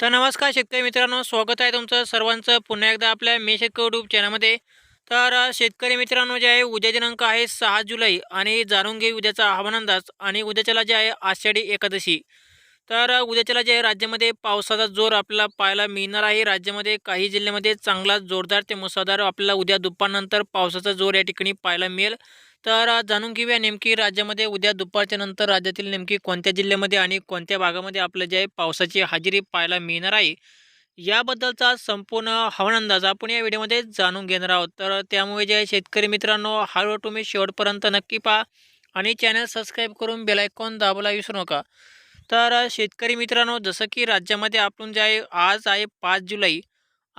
तर नमस्कार शेतकरी मित्रांनो स्वागत आहे तुमचं सर्वांचं पुन्हा एकदा आपल्या मे शेतकरी यूट्यूब चॅनलमध्ये तर शेतकरी मित्रांनो जे आहे उद्या दिनांक आहे सहा जुलै आणि जाणून घेऊ उद्याचा हवामान अंदाज आणि उद्याच्याला जे आहे आषाढी एकादशी. तर उद्याच्याला जे आहे राज्यामध्ये पावसाचा जोर आपल्याला पाहायला मिळणार आहे. राज्यामध्ये काही जिल्ह्यामध्ये चांगला जोरदार ते मुसळधार आपल्याला उद्या दुपारनंतर पावसाचा जोर या ठिकाणी पाहायला मिळेल. तर जाणून घेऊया नेमकी राज्यामध्ये उद्या दुपारच्या नंतर राज्यातील नेमकी कोणत्या जिल्ह्यामध्ये आणि कोणत्या भागामध्ये आपलं जे पावसाची हजेरी पाहायला मिळणार आहे. याबद्दलचा संपूर्ण हवामान अंदाज आपण या व्हिडिओमध्ये जाणून घेणार आहोत. तर त्यामुळे जे शेतकरी मित्रांनो हा व्हिडिओ तुम्ही शेवटपर्यंत नक्की पहा आणि चॅनल सबस्क्राईब करून बेलायकॉन दाबायला विसरू नका. तर शेतकरी मित्रांनो जसं की राज्यामध्ये आपण जे आहे आज आहे पाच जुलै.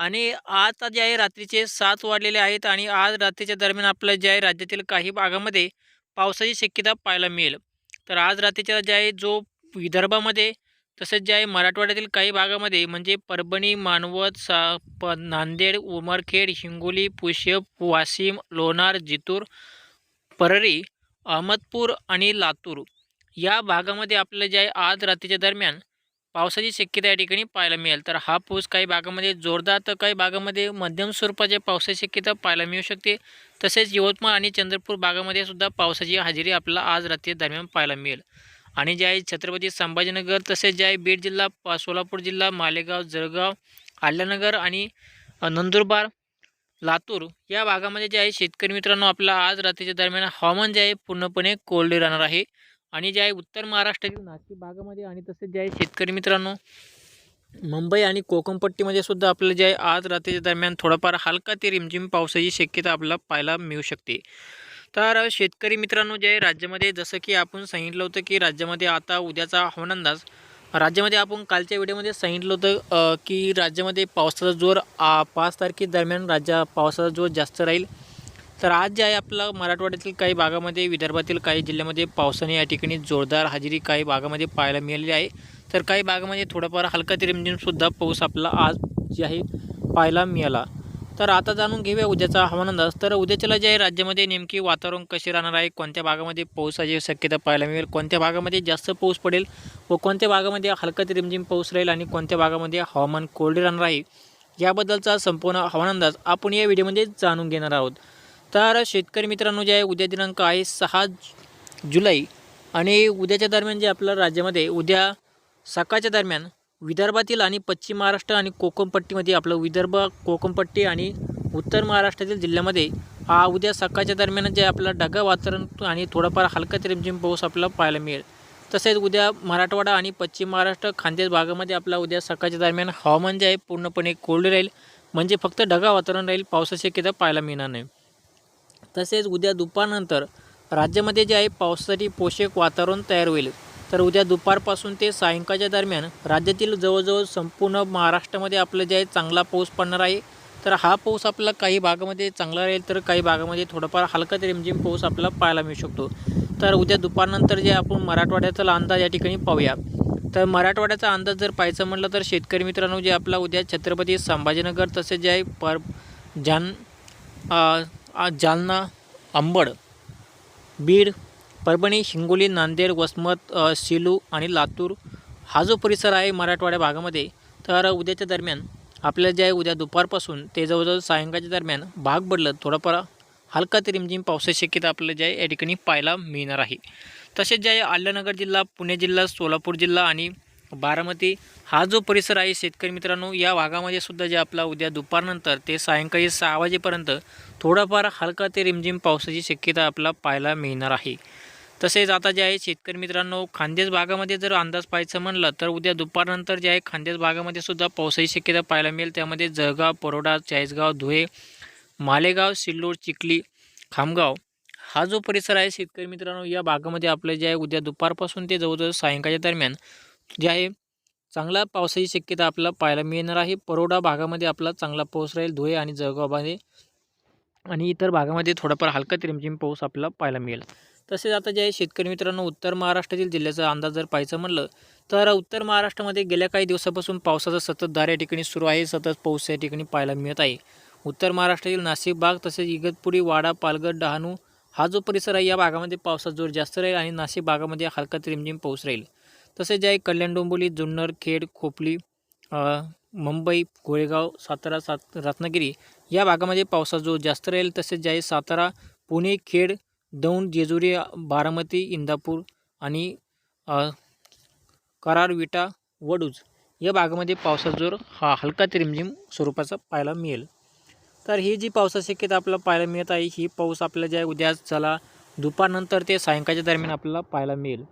आणि आता जे आहे रात्रीचे सात वाढलेले आहेत आणि आज रात्रीच्या दरम्यान आपलं जे आहे राज्यातील काही भागामध्ये पावसाची शक्यता पाहायला मिळेल. तर आज रात्रीच्या जे आहे जो विदर्भामध्ये तसेच जे आहे मराठवाड्यातील काही भागामध्ये म्हणजे परभणी मानवत सा प नांदेड उमरखेड हिंगोली पुष्यप वाशिम लोणार जितूर परळी अहमदपूर आणि लातूर या भागामध्ये आपलं जे आहे आज रात्रीच्या दरम्यान पावसाची शक्यता या ठिकाणी पाहायला मिळेल. तर हा पाऊस काही भागामध्ये जोरदार तर काही भागामध्ये मध्यम स्वरूपाच्या पावसाची शक्यता पाहायला मिळू शकते. तसेच यवतमाळ आणि चंद्रपूर भागामध्ये सुद्धा पावसाची हजेरी आपल्याला आज रात्री दरम्यान पाहायला मिळेल. आणि जे आहे छत्रपती संभाजीनगर तसेच जे आहे बीड जिल्हा सोलापूर जिल्हा मालेगाव जळगाव आल्यानगर आणि नंदुरबार लातूर या भागामध्ये जे आहे शेतकरी मित्रांनो आपला आज रात्रीच्या दरम्यान हवामान जे आहे पूर्णपणे कोरडे राहणार आहे. आणि जे आहे उत्तर महाराष्ट्रातील नाशिक भागामध्ये आणि तसेच जे आहे शेतकरी मित्रांनो मुंबई आणि कोकणपट्टीमध्ये सुद्धा आपल्याला जे आहे आज रात्रीच्या दरम्यान थोडाफार हलका ते रिमझिम पावसाची शक्यता आपल्याला पाहायला मिळू शकते. तर शेतकरी मित्रांनो जे आहे राज्यामध्ये जसं की आपण सांगितलं होतं की राज्यामध्ये आता उद्याचा हवामान अंदाज राज्यामध्ये आपण कालच्या व्हिडिओमध्ये सांगितलं होतं की राज्यामध्ये पावसाचा जोर पाच तारखेदरम्यान राज्या पावसाचा जोर जास्त राहील. तर आज जे आहे आपला मराठवाड्यातील काही भागामध्ये विदर्भातील काही जिल्ह्यामध्ये पावसाने या ठिकाणी जोरदार हजेरी काही भागामध्ये पाहायला मिळाली आहे. तर काही भागामध्ये थोडाफार हलका ते रिमझिमसुद्धा पाऊस आपला आज जे आहे पाहायला मिळाला. तर आता जाणून घेऊया उद्याचा हवामान अंदाज. तर उद्याच्याला जे आहे राज्यामध्ये नेमकी वातावरण कसे राहणार आहे? कोणत्या भागामध्ये पावसाची शक्यता पाहायला मिळेल? कोणत्या भागामध्ये जास्त पाऊस पडेल व कोणत्या भागामध्ये हलका ते रिमझिम पाऊस राहील आणि कोणत्या भागामध्ये हवामान कोरडे राहणार आहे? याबद्दलचा संपूर्ण हवामान अंदाज आपण या व्हिडिओमध्ये जाणून घेणार आहोत. तर शेतकरी मित्रांनो जे आहे उद्या दिनांक आहे सहा जुलै आणि उद्याच्या दरम्यान जे आपल्या राज्यामध्ये उद्या सकाळच्या दरम्यान विदर्भातील आणि पश्चिम महाराष्ट्र आणि कोकणपट्टीमध्ये आपलं विदर्भ कोकणपट्टी आणि उत्तर महाराष्ट्रातील जिल्ह्यामध्ये हा उद्या सकाळच्या दरम्यान जे आपलं ढगा वातावरण आणि थोडाफार हलका रिमझिम पाऊस आपल्याला पाहायला मिळेल. तसेच उद्या मराठवाडा आणि पश्चिम महाराष्ट्र खानदेश भागामध्ये आपला उद्या सकाळच्या दरम्यान हवामान जे आहे पूर्णपणे कोरडे राहील. म्हणजे फक्त ढगा वातावरण राहील पावसाची शक्यता पाहायला मिळणार नाही. तसेच उद्या दुपारनंतर राज्यामध्ये जे आहे पावसासाठी पोषक वातावरण तयार होईल. तर उद्या दुपारपासून ते सायंकाळच्या दरम्यान राज्यातील जवळजवळ संपूर्ण महाराष्ट्रामध्ये आपलं जे आहे चांगला पाऊस पडणार आहे. तर हा पाऊस आपला काही भागामध्ये चांगला राहील तर काही भागामध्ये थोडाफार हलका ते रिमझिम पाऊस आपल्याला पाहायला मिळू शकतो. तर उद्या दुपारनंतर जे आपण मराठवाड्याचा अंदाज या ठिकाणी पाहूया. तर मराठवाड्याचा अंदाज जर पाहायचं म्हटलं तर शेतकरी मित्रांनो जे आपला उद्या छत्रपती संभाजीनगर तसेच जे आहे पर जान आज जालना अंबड बीड परभणी हिंगोली नांदेड वसमत अ, सेलू आणि लातूर हा जो परिसर आहे मराठवाड्या भागामध्ये तर उद्याच्या दरम्यान आपल्याला जे आहे उद्या दुपारपासून ते जवळजवळ सायंकाळच्या दरम्यान भाग बदलत थोडाफार हलका ते रिमझिम पावसाची शक्यता आपल्याला जे आहे या ठिकाणी पाहायला मिळणार आहे. तसेच जे आहे अहिल्यानगर जिल्हा पुणे जिल्हा सोलापूर जिल्हा आणि बारामती हा जो परिसर आहे शेतकरी मित्रांनो या भागामध्ये सुद्धा जे आपला उद्या दुपारनंतर ते सायंकाळी सहा वाजेपर्यंत थोडाफार हलका ते रिमझिम पावसाची शक्यता आपला पाहायला मिळणार आहे. तसेच आता जे आहे शेतकरी मित्रांनो खानदेश भागामध्ये जर अंदाज पाहायचं म्हणलं तर उद्या दुपारनंतर जे आहे खानदेश भागामध्ये सुद्धा पावसाची शक्यता पाहायला मिळेल. त्यामध्ये जळगाव परोडा चाळीसगाव धुळे मालेगाव सिल्लोड चिखली खामगाव हा जो परिसर आहे शेतकरी मित्रांनो या भागामध्ये आपलं जे आहे उद्या दुपारपासून ते जवळजवळ सायंकाळच्या दरम्यान जे आहे चांगला पावसाची शक्यता आपल्याला पाहायला मिळणार आहे. परोडा भागामध्ये आपला चांगला पाऊस राहील धुळे आणि जळगावमध्ये आणि इतर भागामध्ये थोडाफार हलका ते रिमझिम पाऊस आपल्याला पाहायला मिळेल. तसेच आता जे आहे शेतकरी मित्रांनो उत्तर महाराष्ट्रातील जिल्ह्याचा अंदाज जर पाहायचं म्हणलं तर उत्तर महाराष्ट्रामध्ये गेल्या काही दिवसापासून पावसाचा सततधार या ठिकाणी सुरू आहे सतत पाऊस या ठिकाणी पाहायला मिळत आहे. उत्तर महाराष्ट्रातील नाशिक भाग तसेच इगतपुरी वाडा पालघर डहाणू हा जो परिसर आहे या भागामध्ये पावसाचा जोर जास्त राहील आणि नाशिक भागामध्ये हलका ते रिमझिम पाऊस राहील. तसेच जे आहे कल्याण डोंबिवली जुन्नर खेड खोपली मुंबई गोळेगाव सातारा सात रत्नागिरी या भागामध्ये पावसाचा जोर जास्त राहील. तसेच जे आहे सातारा पुणे खेड दौंड जेजुरी बारामती इंदापूर आणि करार विटा वडूज या भागामध्ये पावसाचा जोर हा हलका ते रिमझिम स्वरूपाचा पाहायला मिळेल. तर ही जी पावसा शक्यता आपल्याला पाहायला मिळत आहे ही पाऊस आपल्याला जे आहे उद्या चला दुपारनंतर ते सायंकाळच्या दरम्यान आपल्याला पाहायला मिळेल.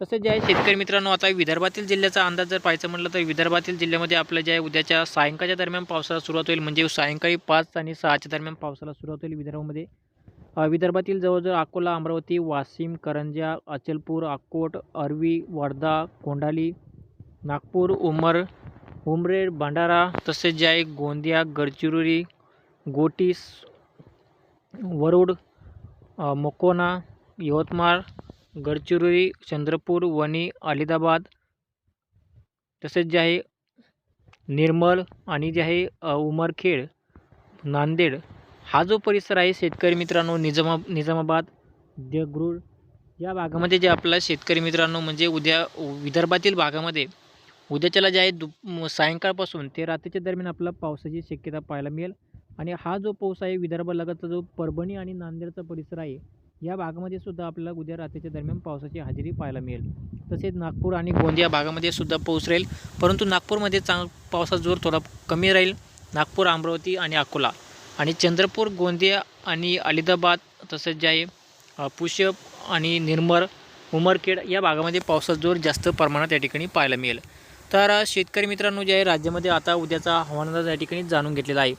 तसेच जे आहे शेतकरी मित्रांनो आता विदर्भातील जिल्ह्याचा अंदाज जर पाहायचं म्हटलं तर विदर्भातील जिल्ह्यामध्ये आपलं जे आहे उद्याच्या सायंकाळच्या दरम्यान पावसाला सुरुवात होईल म्हणजे सायंकाळी पाच आणि सहाच्या दरम्यान पावसाला सुरुवात होईल विदर्भामध्ये. विदर्भातील जवळजवळ अकोला अमरावती वाशिम करंजा अचलपूर अकोट अरवी वर्धा कोंढाली नागपूर उमर उमरेड भंडारा तसेच जे आहे गोंदिया गडचिरोली गोटीस वरुड मोकोना मकोना यवतमाळ गडचिरोली चंद्रपूर वणी अलिदाबाद तसेच जे आहे निर्मल आणि जे आहे उमरखेड नांदेड हा जो परिसर आहे शेतकरी मित्रांनो निजामा निजामाबाद देगरूळ या भागामध्ये जे आपला शेतकरी मित्रांनो म्हणजे उद्या विदर्भातील भागामध्ये उद्याच्याला जे आहे दु सायंकाळपासून ते रात्रीच्या दरम्यान आपला पावसाची शक्यता पाहायला मिळेल. आणि हा जो पाऊस आहे विदर्भालगतचा जो परभणी आणि नांदेडचा परिसर आहे या भागामध्ये सुद्धा आपल्याला उद्या रात्रीच्या दरम्यान पावसाची हजेरी पाहायला मिळेल. तसेच नागपूर आणि गोंदिया भागामध्ये सुद्धा पाऊस राहील. परंतु नागपूरमध्ये चांग पावसाचा जोर थोडा कमी राहील. नागपूर अमरावती आणि अकोला. आणि चंद्रपूर गोंदिया आणि अलिदाबाद तसेच जे आहे अ, पुष्यप आणि निर्मर उमरखेड या भागामध्ये पावसाचा जोर जास्त प्रमाणात या ठिकाणी पाहायला मिळेल. तर शेतकरी मित्रांनो जे आहे राज्यामध्ये आता उद्याचा हवामानाचा या ठिकाणी जाणून घेतलेला आहे.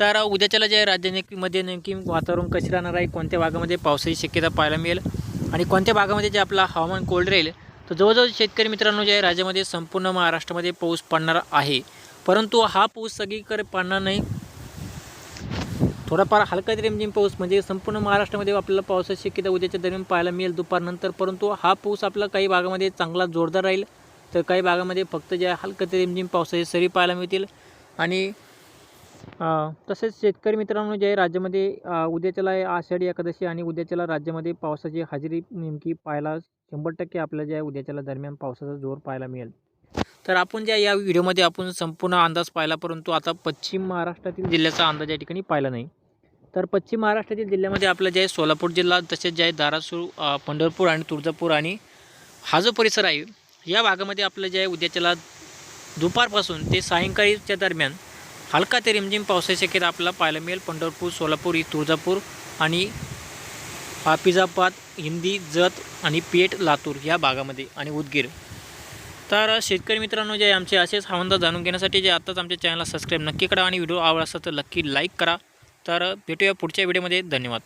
तर उद्याच्याला जे आहे राज्यामध्ये नेमकी वातावरण कसे राहणार आहे कोणत्या भागामध्ये पावसाची शक्यता पाहायला मिळेल आणि कोणत्या भागामध्ये जे आपलं हवामान कोल्ड राहील तर जवळजवळ शेतकरी मित्रांनो जे आहे राज्यामध्ये संपूर्ण महाराष्ट्रामध्ये पाऊस पडणार आहे. परंतु हा पाऊस सगळीकडे पडणार नाही. थोडाफार हलका रिमझिम पाऊस म्हणजे संपूर्ण महाराष्ट्रामध्ये आपल्याला पावसाची शक्यता उद्याच्या दरम्यान पाहायला मिळेल दुपारनंतर. परंतु हा पाऊस आपला काही भागामध्ये चांगला जोरदार राहील तर काही भागामध्ये फक्त जे हलकं रिमझिम पावसाची सरी पाहायला मिळतील. आणि तसेच शेतकरी मित्रांनो जे आहे राज्यामध्ये उद्याच्याला आषाढी एकादशी आणि उद्याच्याला राज्यामध्ये पावसाची हजेरी नेमकी पाहायला शंभर टक्के आपल्याला जे आहे उद्याच्याला दरम्यान पावसाचा जोर पाहायला मिळेल. तर आपण ज्या या व्हिडिओमध्ये आपण संपूर्ण अंदाज पाहिला परंतु आता पश्चिम महाराष्ट्रातील जिल्ह्याचा अंदाज या ठिकाणी पाहिला नाही. तर पश्चिम महाराष्ट्रातील जिल्ह्यामध्ये आपलं जे आहे सोलापूर जिल्हा तसेच जे आहे धारासूर पंढरपूर आणि तुळजापूर आणि हा जो परिसर आहे या भागामध्ये आपलं जे आहे उद्याच्याला दुपारपासून ते सायंकाळीच्या दरम्यान हलका ते रिमझिम पावसाची शक्यता आपल्याला पाहायला मिळेल. पंढरपूर सोलापूर ही तुळजापूर आणि अ, हिंदी जत आणि पेठ लातूर या भागामध्ये आणि उदगीर. तर शेतकरी मित्रांनो जे आमचे असेच हवामान जाणून घेण्यासाठी जे आत्ताच आमच्या चॅनलला सबस्क्राईब नक्की करा आणि व्हिडिओ आवडला असेल तर नक्की लाईक करा. तर भेटूया पुढच्या व्हिडिओमध्ये धन्यवाद.